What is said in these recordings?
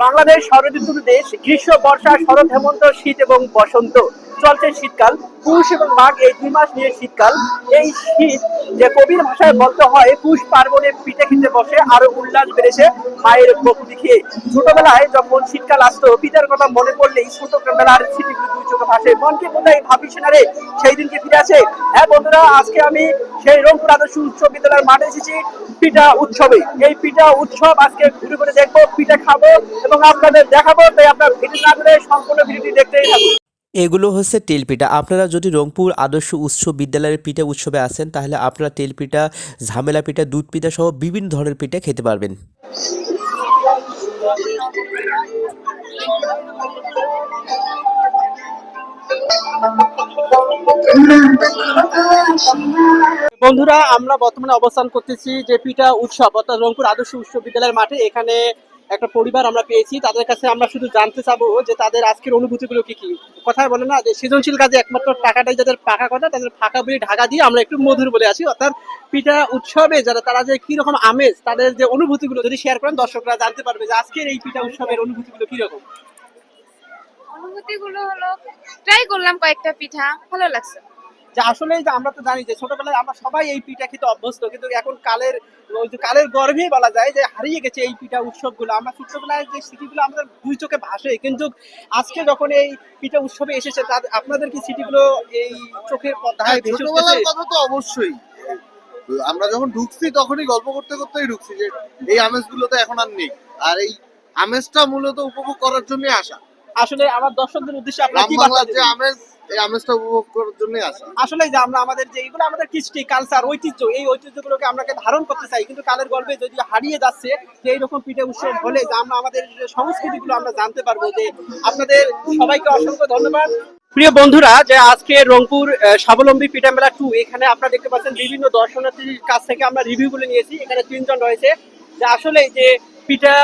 বাংলাদেশ শরৎঋতুর দেশ গ্রীষ্ম বর্ষা শরৎ হেমন্ত শীত এবং বসন্ত। চলছে শীতকাল। পুষ এবং মাঘ এই দুই মাস নিয়ে শীতকাল। এই শীত যে কবির ভাষায় বলতে হয়, পুষ পার্বণে পিঠে খেতে বসে, আরও উল্লাস বেড়েছে মায়ের বকুতি খেয়ে ছোটবেলায় যখন শীতকাল আসতো, পিতার কথা মনে পড়লেই ছোটবেলার দুই চোখে ভাসে। মনকে ভাবিস না রে? সেই দিনকে ফিরে আছে হ্যাঁ বন্ধুরা, আজকে আমি সেই রংপুর আদর্শ উচ্চ বিদ্যালয়ের মাঠে এসেছি পিঠা উৎসবে। এই পিঠা উৎসব আজকে ঘুরে দেখব, পিঠা খাব এবং আপনাদের দেখাবো। তাই আপনার ভিডিও না করে সম্পূর্ণ ভিডিওটি দেখতেই থাকুন। এগুলো হচ্ছে তেলপিঠা আপনারা যদি রংপুর আদর্শ উৎসব বিদ্যালয়ের পিঠা উৎসবে আসেন, তাহলে আপনারা তেলপিঠা ঝামেলা পিঠা, দুধ পিঠা সহ বিভিন্ন ধরনের পিঠা খেতে পারবেন। বন্ধুরা, আমরা বর্তমানে অবস্থান করতেছি যে পিঠা উৎসব, অর্থাৎ রংপুর আদর্শ উৎসব বিদ্যালয়ের মাঠে। এখানে একটা পরিবার আমরা পেয়েছি, তাদের কাছে আমরা শুধু জানতে চাবো যে তাদের আজকের অনুভূতিগুলো কি কি। কথায় বলে না যে সৃজনশীল কাজে একমাত্র টাকাটাই যাদের পাকা কথা, তাদের ফাঁকা বলে ঢাকা দিয়ে আমরা একটু মধুর বলে আছি। অর্থাৎ পিঠা উৎসবে যারা, তারা যে কি রকম আমেজ, তাদের যে অনুভূতিগুলো যদি শেয়ার করেন, দর্শকরা জানতে পারবে যে আজকের এই পিঠা উৎসবের অনুভূতিগুলো কি রকম অনুভূতিগুলো হলো ট্রাই করলাম কয়েকটা পিঠা, ভালো লাগছে। যে আসলে যে আমরা তো জানি যে ছোটবেলায় আমরা সবাই এই পিঠা খেতে অভ্যস্ত কিন্তু এখন কালের ওই যে কালের গর্ভেই বলা যায় যে হারিয়ে গেছে এই পিঠা উৎসবগুলো। আমরা ছোটবেলায় যে স্মৃতিগুলো আমাদের দুই চোখে ভাসে কিন্তু আজকে যখন এই পিঠা উৎসবে এসেছে তাদের আপনাদের কি স্মৃতিগুলো এই চোখের পর্দায় ছোটবেলার কথা তো অবশ্যই। আমরা যখন ঢুকছি তখনই গল্প করতে করতেই ঢুকছি যে এই আমেজগুলো তো এখন আর নেই। আর এই আমেজটা মূলত উপভোগ করার জন্য আসা। আসলে আমার দর্শকদের উদ্দেশ্যে আপনারা কি বাংলার যে আমেজ এই আমেজটা উপভোগ করার জন্যই আসা আসলে যে আমরা আমাদের যে আমাদের কৃষ্টি কালচার ঐতিহ্য, এই ঐতিহ্যগুলোকে ধারণ করতে চাই। কিন্তু কালের গর্ভে যদি হারিয়ে যাচ্ছে যে এইরকম পিঠে উৎসব হলে যে আমরা আমাদের সংস্কৃতিগুলো আমরা জানতে পারব যে আপনাদের সবাইকে অসংখ্য ধন্যবাদ। প্রিয় বন্ধুরা, যে আজকে রংপুর স্বাবলম্বী পিঠা মেলা টু এখানে আপনারা দেখতে পাচ্ছেন বিভিন্ন দর্শনার্থীর কাছ থেকে আমরা রিভিউ গুলো নিয়েছি। এখানে তিনজন রয়েছে। যে আসলে যে পিঠা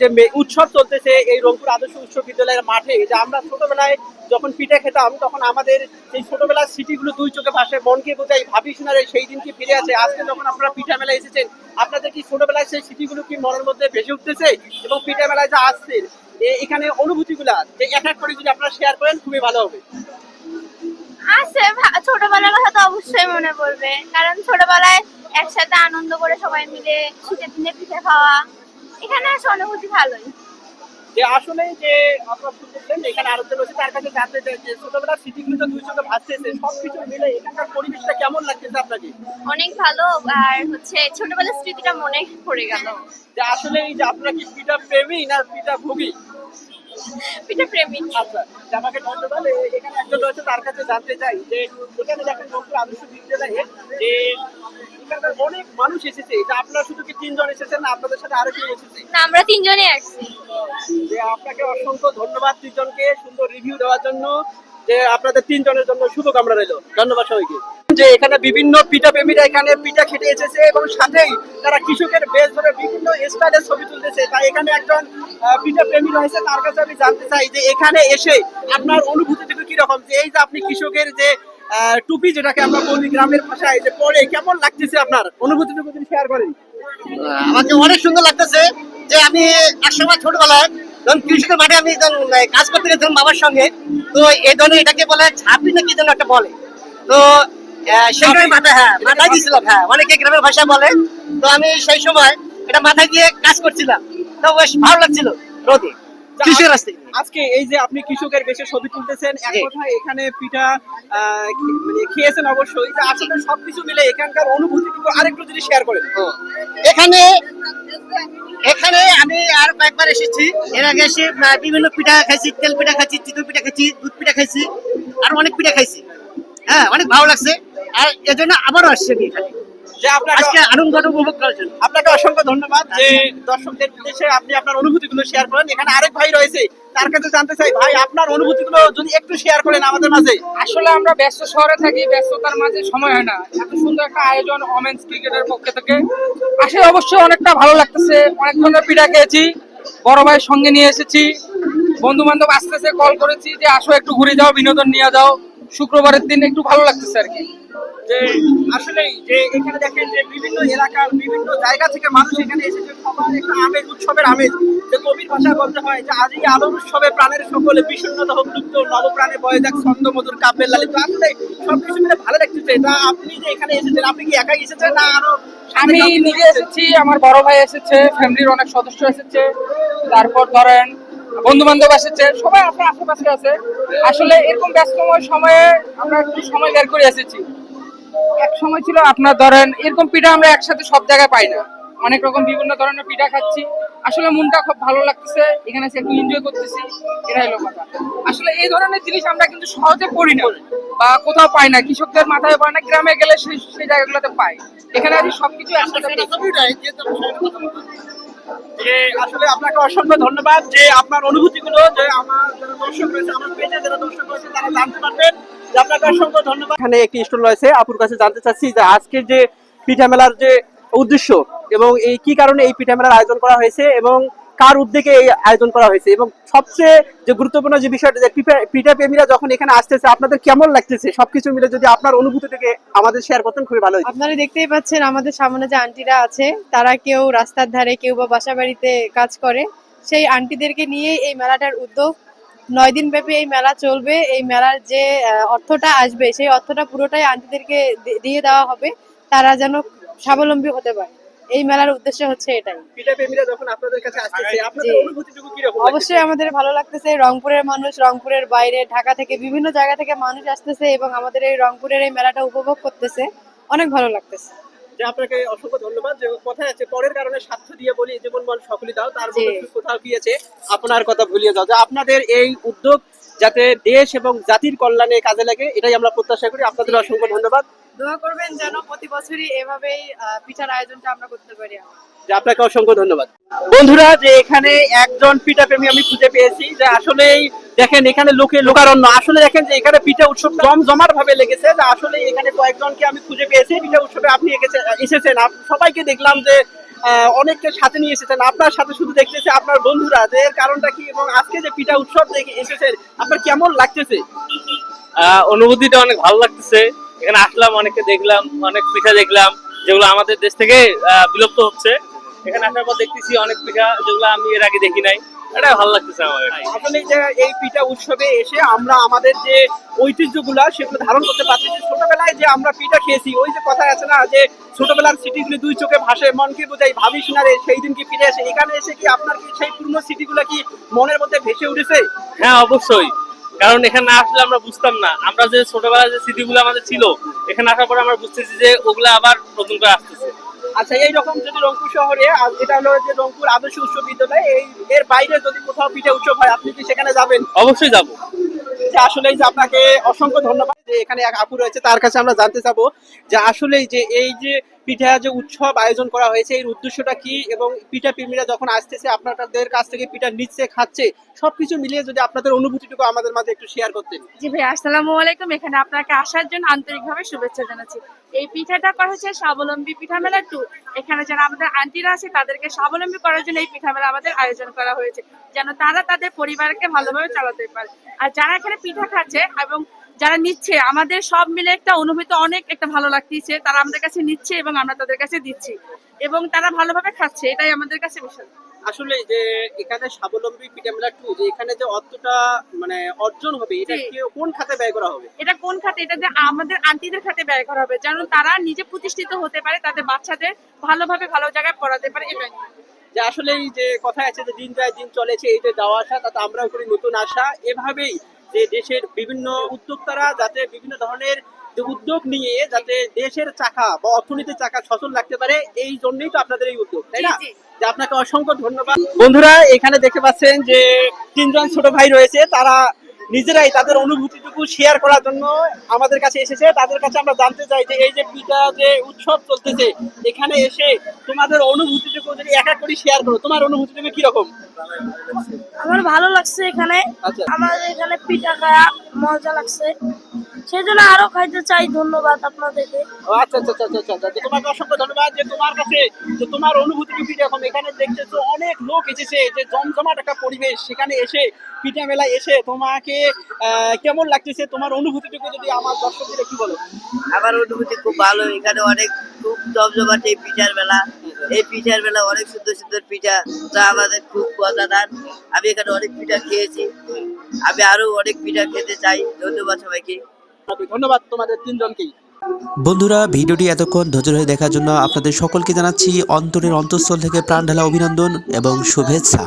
যে উৎসব চলতেছে এই রংপুর আদর্শ উৎসব বিদ্যালয়ের মাঠে, যে আমরা ছোটবেলায় যখন পিঠা খেতাম, তখন আমাদের সেই ছোটবেলার স্মৃতিগুলো দুই চোখে ভাসে, মনকে বোঝাই ভাবিস না রে সেই দিন কি ফিরে আছে আজকে যখন আপনারা পিঠা মেলায় এসেছেন, আপনাদের কি ছোটবেলায় সেই স্মৃতিগুলো কি মনের মধ্যে ভেসে উঠতেছে? এবং পিঠা মেলায় যা আসছে এখানে অনুভূতিগুলা, যে এক এক করে যদি আপনারা শেয়ার করেন, খুবই ভালো হবে। আছে ছোটবেলার কথা তো অবশ্যই মনে পড়বে। কারণ ছোটবেলায় একসাথে আনন্দ করে সবাই মিলে শীতের দিনে পিঠে খাওয়া এখানে আসে অনুভূতি ভালোই। যে আসলে যে আপনারা শুনতেছেন এখানে আরেকজন রয়েছে তার কাছে জানতে চাই যে ছোটবেলার স্মৃতিগুলো তো দুই চোখে ভাসতেছে সবকিছু মিলে এখানকার পরিবেশটা কেমন লাগতেছে আপনাকে? অনেক ভালো আর হচ্ছে ছোটবেলার স্মৃতিটা মনে পড়ে গেল। যে আসলে এই যে আপনারা কি পিঠা প্রেমী না পিঠা ভোগী? পিঠে আচ্ছা আমাকে ধন্যবাদ। এখানে একজন রয়েছে তার কাছে জানতে চাই যে এখানে দেখেন নতুন আদর্শ বিদ্যালয়ে যে এখানকার অনেক মানুষ এসেছে। যে আপনারা শুধু কি তিনজন এসেছেন না আপনাদের সাথে আরও কেউ এসেছে? না আমরা তিনজনই আসছি। যে আপনাকে অসংখ্য ধন্যবাদ তিনজনকে সুন্দর রিভিউ দেওয়ার জন্য যে আপনাদের তিনজনের জন্য শুভকামনা রইল। ধন্যবাদ সবাইকে। যে এখানে বিভিন্ন পিঠা প্রেমীরা এখানে পিঠা খেতে এসেছে এবং সাথেই তারা কৃষকের বেশ ধরে বিভিন্ন স্টাইলের ছবি তুলতেছে। তাই এখানে একজন পিঠা প্রেমী রয়েছে, তার কাছে আমি জানতে চাই যে এখানে এসে আপনার অনুভূতিটুকু কীরকম? যে এই যে আপনি কৃষকের যে টুপি যেটাকে আমরা বলি গ্রামের ভাষায়, যে পরে কেমন লাগতেছে আপনার? অনুভূতিটুকু যদি শেয়ার করেন। আমাকে অনেক সুন্দর লাগতেছে যে আমি একসময় ছোটবেলায় যখন কৃষকের মাঠে আমি কাজ করতে গেছিলাম বাবার সঙ্গে, তো এই ধরনের এটাকে বলে ঝাঁপি না কি যেন একটা বলে। তো হ্যাঁ মাথায় দিয়েছিলাম হ্যাঁ অনেকে গ্রামের ভাষা বলে। তো আমি সেই সময় এটা মাথায় দিয়ে কাজ করছিলাম। তো বেশ ভালো লাগছিল রোদে। কৃষকের রাস্তায় আজকে এই যে আপনি কৃষকের বেশে ছবি তুলতেছেন এক কথায় এখানে পিঠা মানে খেয়েছেন অবশ্যই। যে আসলে সবকিছু মিলে এখানকার অনুভূতিটুকু আরেকটু যদি শেয়ার করেন। এখানে এখানে আমি আর কয়েকবার এসেছি। এর আগে এসে বিভিন্ন পিঠা খাইছি তেল পিঠা খাইছি চিতই পিঠা খাইছি দুধ পিঠা খাইছি আর অনেক পিঠা খাইছি। হ্যাঁ অনেক ভালো লাগছে। আর এজন্য আবারও আসছি আমি এখানে আপনাকে আজকে আনন্দ উপভোগ করার জন্য। আপনাকে অসংখ্য ধন্যবাদ। যে দর্শকদের উদ্দেশ্যে আপনি আপনার অনুভূতিগুলো শেয়ার করেন। এখানে আরেক ভাই রয়েছে তার কাছে জানতে চাই ভাই আপনার অনুভূতিগুলো যদি একটু শেয়ার করেন আমাদের মাঝে। আসলে আমরা ব্যস্ত শহরে থাকি ব্যস্ততার মাঝে সময় হয় না। এত সুন্দর একটা আয়োজন ওমেন্স ক্রিকেটের পক্ষ থেকে। আসলে অবশ্যই অনেকটা ভালো লাগতেছে। অনেক ধরনের পিঠা খেয়েছি। বড় ভাইয়ের সঙ্গে নিয়ে এসেছি। বন্ধু বান্ধব আসতেছে কল করেছি যে আসো একটু ঘুরে যাও বিনোদন নিয়ে যাও। শুক্রবারের দিন একটু ভালো লাগতেছে আর কি। যে আসলেই যে এখানে দেখেন যে বিভিন্ন এলাকার বিভিন্ন জায়গা থেকে মানুষ এখানে এসেছে। সবার একটা আমেজ উৎসবের আমেজ। যে কবির ভাষা বলতে হয় যে আজ এই আলোর উৎসবে প্রাণের সকলে বিষণ্ণতা হোক লুপ্ত নবপ্রাণে বয়ে যাক ছন্দ মধুর কাব্যের লালিত। আসলে সবকিছু মিলে ভালো লাগতেছে এটা আপনি যে এখানে এসেছেন আপনি কি একাই এসেছেন না আরও আমি নিজে এসেছি আমার বড় ভাই এসেছে ফ্যামিলির অনেক সদস্য এসেছে। তারপর ধরেন বন্ধু বান্ধব এসেছে সবাই আপনার আশেপাশে আছে। আসলে এরকম ব্যস্তময় সময়ে আমরা একটু সময় বের করে এসেছি। এক সময় ছিল আপনার ধরেন এরকম পিঠা আমরা একসাথে সব জায়গায় পাই না। অনেক রকম বিভিন্ন ধরনের পিঠা খাচ্ছি। আসলে মনটা খুব ভালো লাগতেছে। এখানে এসে একটু এনজয় করতেছি। এটাই হলো কথা। আসলে এই ধরনের জিনিস আমরা কিন্তু সহজে পড়ি না। বা কোথাও পাই না। কৃষকদের মাথায় পায় না গ্রামে গেলে সেই সেই জায়গাগুলোতে পাই। এখানে আমি সবকিছু একসাথে যে আসলে আপনাকে অসংখ্য ধন্যবাদ যে আপনার অনুভূতিগুলো যে আমার যারা দর্শক রয়েছে আমার পেজে যারা দর্শক রয়েছে তারা জানতে পারবেন। আপনাকে অসংখ্য ধন্যবাদ। এখানে একটি স্টল রয়েছে। আপুর কাছে জানতে চাচ্ছি যে আজকের যে পিঠা মেলার যে উদ্দেশ্য এবং এই কি কারণে এই পিঠা মেলার আয়োজন করা হয়েছে এবং কার উদ্যোগে এই আয়োজন করা হয়েছে এবং সবচেয়ে যে গুরুত্বপূর্ণ যে বিষয়টা যে পিঠা- পিঠা প্রেমীরা যখন এখানে আসতেছে আপনাদের কেমন লাগতেছে? সবকিছু মিলে যদি আপনার অনুভূতি থেকে আমাদের শেয়ার করতেন খুবই ভালো আপনারা দেখতেই পাচ্ছেন আমাদের সামনে যে আন্টিরা আছে তারা কেউ রাস্তার ধারে কেউ বা বাসা বাড়িতে কাজ করে। সেই আন্টিদেরকে নিয়ে এই মেলাটার উদ্যোগ। নয় দিন ব্যাপী এই মেলা চলবে। এই মেলার যে অর্থটা আসবে সেই অর্থটা পুরোটাই আন্টিদেরকে দিয়ে দেওয়া হবে। তারা যেন স্বাবলম্বী হতে পারে। এই মেলার উদ্দেশ্য হচ্ছে এটাই। অবশ্যই আমাদের ভালো লাগতেছে। রংপুরের মানুষ রংপুরের বাইরে ঢাকা থেকে বিভিন্ন জায়গা থেকে মানুষ আসতেছে এবং আমাদের এই রংপুরের এই মেলাটা উপভোগ করতেছে। অনেক ভালো লাগতেছে। যে আপনাকে অসংখ্য ধন্যবাদ যে কথায় আছে পরের কারণে স্বার্থ দিয়ে বলি জীবন বল দাও তার কোথাও গিয়েছে আপনার কথা ভুলিয়ে যাও। যে আপনাদের এই উদ্যোগ যাতে দেশ এবং জাতির কল্যাণে কাজে লাগে এটাই আমরা প্রত্যাশা করি। আপনাদের অসংখ্য ধন্যবাদ। দোয়া করবেন যেন প্রতি বছরই এভাবেই পিঠার আয়োজনটা আমরা করতে পারি। আপনাকে অসংখ্য ধন্যবাদ। বন্ধুরা, যে এখানে একজন পিঠা প্রেমী আমি খুঁজে পেয়েছি, যে আসলেই দেখেন এখানে লোকে লোকারণ্য। আসলে দেখেন যে এখানে পিঠা উৎসব জমজমাট ভাবে লেগেছে, যে আসলে এখানে কয়েকজনকে আমি খুঁজে পেয়েছি। পিঠা উৎসবে আপনি এসেছেন। সবাইকে দেখলাম যে অনেককে সাথে নিয়ে এসেছেন। আপনার সাথে শুধু দেখতেছে আপনার বন্ধুরা, যে কারণটা কি এবং আজকে যে পিঠা উৎসব দেখে এসেছেন, আপনার কেমন লাগতেছে? অনুভূতিটা অনেক ভালো লাগতেছে। এখানে আসলাম, অনেককে দেখলাম, অনেক পিঠা দেখলাম। যেগুলো আমাদের দেশ থেকে বিলুপ্ত হচ্ছে। এখানে আসার পর দেখতেছি অনেক পিঠা যেগুলো আমি এর আগে দেখি নাই। এটা ভালো লাগতেছে আমার আসলে যে এই পিঠা উৎসবে এসে আমরা আমাদের যে ঐতিহ্যগুলা সেগুলো ধারণ করতে পারছি ছোটবেলায় যে আমরা পিঠা খেয়েছি ওই যে কথা আছে না যে ছোটবেলার স্মৃতিগুলি দুই চোখে ভাসে মনকে বোঝাই ভাবিস না রে সেই দিন কি ফিরে আসে? এখানে এসে কি আপনার কি সেই পুরনো স্মৃতিগুলো কি মনের মধ্যে ভেসে উঠেছে? হ্যাঁ অবশ্যই। কারণ এখানে না আসলে আমরা বুঝতাম না। আমরা যে ছোটবেলায় যে স্মৃতিগুলো আমাদের ছিল এখানে আসার পরে আমরা বুঝতেছি যে ওগুলো আবার নতুন করে আসতেছে। আচ্ছা এই রকম যদি রংপুর শহরে এটা হলো যে রংপুর আদর্শ উচ্চ বিদ্যালয় এই এর বাইরে যদি কোথাও পিঠে উৎসব হয় আপনি কি সেখানে যাবেন? অবশ্যই যাব। যে আসলেই যে আপনাকে অসংখ্য ধন্যবাদ যে এখানে এক আপু রয়েছে, তার কাছে আমরা জানতে চাবো যে আসলেই যে, এই যে পিঠা যে উৎসব আয়োজন করা হয়েছে, এর উদ্দেশ্যটা কি এবং পিঠা প্রেমীরা যখন আসতেছে, আপনাদের কাছ থেকে পিঠা নিচ্ছে, খাচ্ছে, সবকিছু মিলিয়ে যদি আপনাদের অনুভূতিটুকু আমাদের মাঝে একটু শেয়ার করতেন। জি ভাই, আসসালামু আলাইকুম। এখানে আপনাকে আসার জন্য আন্তরিকভাবে শুভেচ্ছা জানাচ্ছি। এই পিঠাটা করা হচ্ছে স্বাবলম্বী পিঠা মেলা টু। এখানে যারা আমাদের আন্টিরা আছে, তাদেরকে স্বাবলম্বী করার জন্য এই পিঠা মেলা আমাদের আয়োজন করা হয়েছে, যেন তারা তাদের পরিবারকে ভালোভাবে চালাতে পারে। আর যারা এখানে পিঠা খাচ্ছে এবং যারা নিচ্ছে, আমাদের সব মিলে একটা অনুভূতি অনেক একটা ভালো লাগতেছে। তারা আমাদের কাছে নিচ্ছে এবং আমরা তাদের কাছে দিচ্ছি। এবং তারা ভালোভাবে খাচ্ছে, এটাই আমাদের কাছে বিষয় আসলে যে এখানে স্বাবলম্বী পিঠা টু যে এখানে যে অর্থটা মানে অর্জন হবে এটা কি- কোন খাতে ব্যয় করা হবে? এটা কোন খাতে? এটা যে আমাদের আন্টিদের খাতে ব্যয় করা হবে। যেন তারা নিজে প্রতিষ্ঠিত হতে পারে তাদের বাচ্চাদের ভালোভাবে ভালো জায়গায় পড়াতে পারে এটাই। যে আসলে এই যে কথা আছে যে দিন যায় দিন চলেছে এই যে যাওয়া আসা তাতে আমরাও করি নতুন আশা। এভাবেই যে দেশের বিভিন্ন উদ্যোক্তারা যাতে বিভিন্ন ধরনের যে উদ্যোগ নিয়ে যাতে দেশের চাকা বা অর্থনীতির চাকা সচল রাখতে পারে এই জন্যই তো আপনাদের এই উদ্যোগ তাই না। যে আপনাকে অসংখ্য ধন্যবাদ। বন্ধুরা এখানে দেখতে পাচ্ছেন যে তিনজন ছোট ভাই রয়েছে তারা নিজেরাই তাদের অনুভূতিটুকু শেয়ার করার জন্য আমাদের কাছে এসেছে। তাদের কাছে আমরা জানতে চাই যে এই যে পিতা যে উৎসব চলতেছে এখানে এসে তোমাদের অনুভূতিটুকু যদি এক এক করে শেয়ার করো তোমার অনুভূতিটুকু কীরকম? আমার ভালো লাগছে এখানে। আচ্ছা। আমার এখানে পিঠা খাওয়া মজা লাগছে। সেই জন্য আরও খাইতে চাই ধন্যবাদ আপনাদেরকে। আচ্ছা আচ্ছা আচ্ছা আচ্ছা আচ্ছা তোমাকে অসংখ্য ধন্যবাদ যে তোমার কাছে যে তোমার অনুভূতিটা কি রকম এখানে দেখতেছো অনেক লোক এসেছে যে জমজমাট একটা পরিবেশ সেখানে এসে পিঠা মেলায় এসে তোমাকে আহ, কেমন লাগতেছে? তোমার অনুভূতিটুকু যদি আমার দর্শকদের একটু বলো। আমার অনুভূতি খুব ভালো এখানে অনেক খুব জমজমাট এই পিঠার মেলা। এই পিঠার মেলা অনেক সুন্দর সুন্দর পিঠা যা আমাদের খুব মজাদার আমি এখানে অনেক পিঠা খেয়েছি। আমি আরও অনেক পিঠা খেতে চাই। ধন্যবাদ সবাইকে। ধন্যবাদ তোমাদের তিনজনকেই। বন্ধুরা, ভিডিওটি এতক্ষণ ধৈর্য ধরে দেখার জন্য আপনাদের সকলকে জানাচ্ছি অন্তরের অন্তঃস্থল থেকে প্রাণ ঢালা অভিনন্দন এবং শুভেচ্ছা।